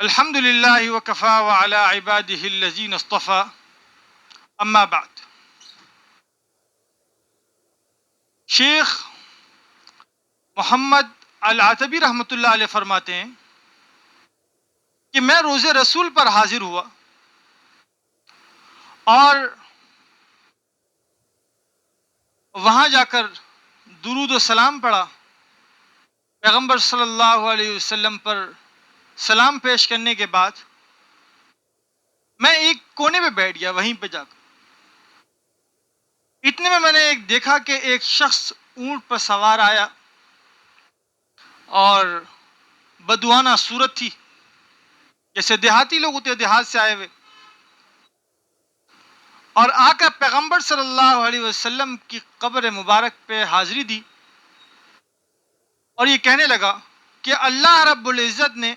الحمد لله وكفى وعلى عباده الذين اصطفى. اما بعد. شیخ محمد العتبی رحمۃ اللہ علیہ فرماتے ہیں کہ میں روز رسول پر حاضر ہوا اور وہاں جا کر درود و سلام پڑھا. پیغمبر صلی اللہ علیہ وسلم پر سلام پیش کرنے کے بعد میں ایک کونے پہ بیٹھ گیا، وہیں پہ جا کر۔ اتنے میں میں نے ایک دیکھا کہ ایک شخص اونٹ پر سوار آیا اور بدوانہ صورت تھی، جیسے دیہاتی لوگ ہوتے دیہات سے آئے ہوئے۔ اور آ کر پیغمبر صلی اللہ علیہ وسلم کی قبر مبارک پہ حاضری دی اور یہ کہنے لگا کہ اللہ رب العزت نے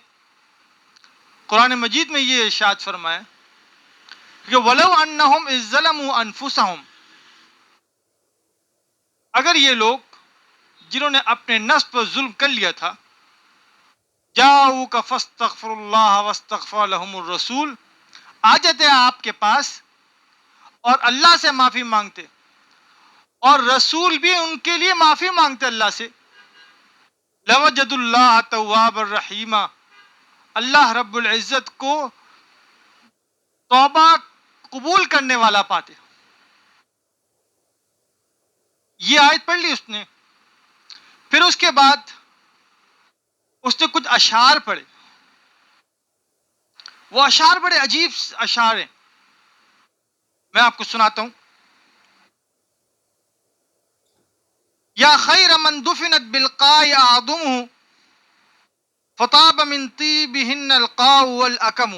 قرآن مجید میں یہ ارشاد فرمایا کہ ولو انہم ظلموا انفسہم اگر یہ لوگ جنہوں نے اپنے نصب پر ظلم کر لیا تھا جاؤ کا فستغفر اللہ وستغفر لهم الرسول، آ جاتے آپ کے پاس اور اللہ سے معافی مانگتے، اور رسول بھی ان کے لیے معافی مانگتے اللہ سے، لوجد اللہ تواب الرحیمہ اللہ رب العزت کو توبہ قبول کرنے والا پاتے یہ آیت پڑھ لی اس نے۔ پھر اس کے بعد اس نے کچھ اشعار پڑھے۔ وہ اشعار بڑے عجیب اشعار ہیں۔ میں آپ کو سناتا ہوں۔ یا خیر من دفنت بالقاء اعظمه فطاب من طيبهن القاء والاكم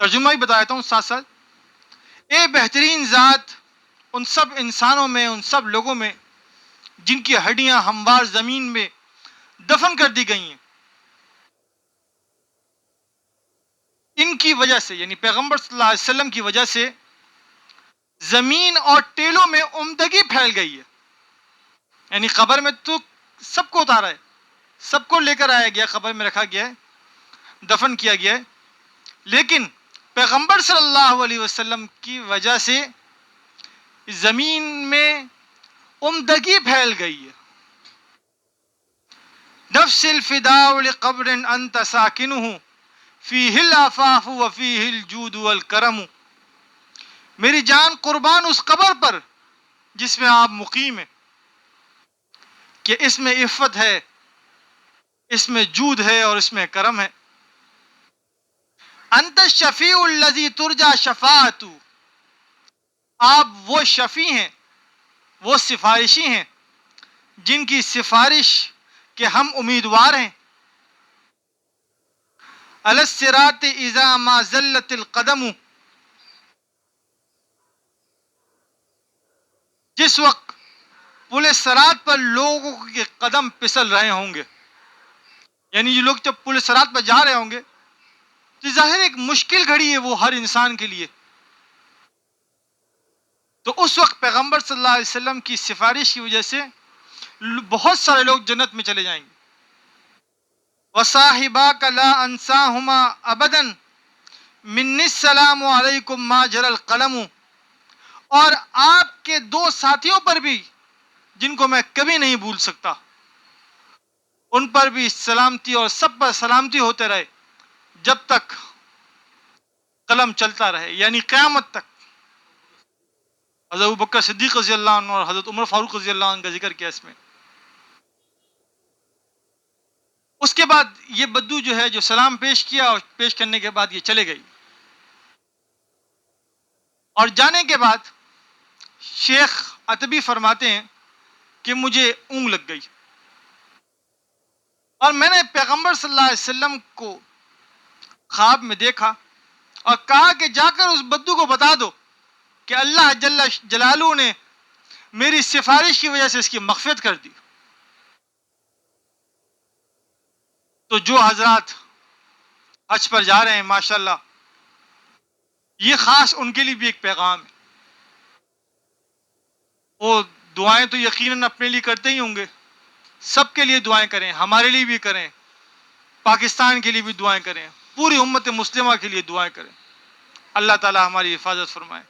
ترجمہ ہی بتاتا ہوں ساتھ ساتھ اے بہترین ذات، ان سب انسانوں میں، ان سب لوگوں میں، جن کی ہڈیاں ہموار زمین میں دفن کر دی گئی ہیں، ان کی وجہ سے یعنی پیغمبر صلی اللہ علیہ وسلم کی وجہ سے زمین اور ٹیلوں میں عمدگی پھیل گئی ہے. یعنی خبر میں تو سب کو اتارا ہے. سب کو لے کر آیا گیا، خبر میں رکھا گیا ہے دفن کیا گیا۔ ہے لیکن پیغمبر صلی اللہ علیہ وسلم کی وجہ سے زمین میں عمدگی پھیل گئی ہے۔ نفس الفداء لقبر انت ساکنه فیہ الافاف وفیہ الجود والکرم۔ میری جان قربان اس قبر پر، جس میں آپ مقیم ہیں، کہ اس میں عفت ہے۔ اس میں جود ہے اور اس میں کرم ہے۔ انت شفیع الذی ترجا شفاعت آپ وہ شفیع ہیں، وہ سفارشی ہیں، جن کی سفارش کے ہم امیدوار ہیں۔ السرات اذا ما زلت القدم۔ جس وقت پل سرات پر لوگوں کے قدم پسل رہے ہوں گے۔ یعنی یہ لوگ جب پل سرات پر جا رہے ہوں گے، تو ظاہر ایک مشکل گھڑی ہے وہ ہر انسان کے لیے۔ تو اس وقت پیغمبر صلی اللہ علیہ وسلم کی سفارش کی وجہ سے بہت سارے لوگ جنت میں چلے جائیں گے۔ وصاحبہ کلا انسا ہما ابدن من السلام علیکم ما جر القلم۔ اور آپ کے دو ساتھیوں پر بھی جن کو میں کبھی نہیں بھول سکتا۔ ان پر بھی سلامتی اور سب پر سلامتی ہوتے رہے جب تک قلم چلتا رہے یعنی قیامت تک۔ حضرت بکر صدیق رضی اللہ عنہ اور حضرت عمر فاروق رضی اللہ عنہ کا ذکر کیا اس میں۔ اس کے بعد یہ بدو جو ہے، جو سلام پیش کیا اور پیش کرنے کے بعد یہ چلے گئی۔ اور جانے کے بعد شیخ اتبی فرماتے ہیں کہ مجھے اونگ لگ گئی۔ اور میں نے پیغمبر صلی اللہ علیہ وسلم کو خواب میں دیکھا اور کہا کہ جا کر اس بدو کو بتا دو کہ اللہ جل جلالو نے میری سفارش کی وجہ سے اس کی مغفرت کر دی۔ تو جو حضرات حج پر جا رہے ہیں، ماشاءاللہ، یہ خاص ان کے لیے بھی ایک پیغام ہے۔ وہ دعائیں تو یقیناً اپنے لیے کرتے ہی ہوں گے۔ سب کے لیے دعائیں کریں، ہمارے لیے بھی کریں، پاکستان کے لیے بھی دعائیں کریں، پوری امت مسلمہ کے لیے دعائیں کریں۔ اللہ تعالی ہماری حفاظت فرمائے۔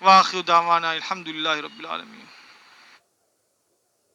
واخر دعوانا الحمد للہ رب العالمین۔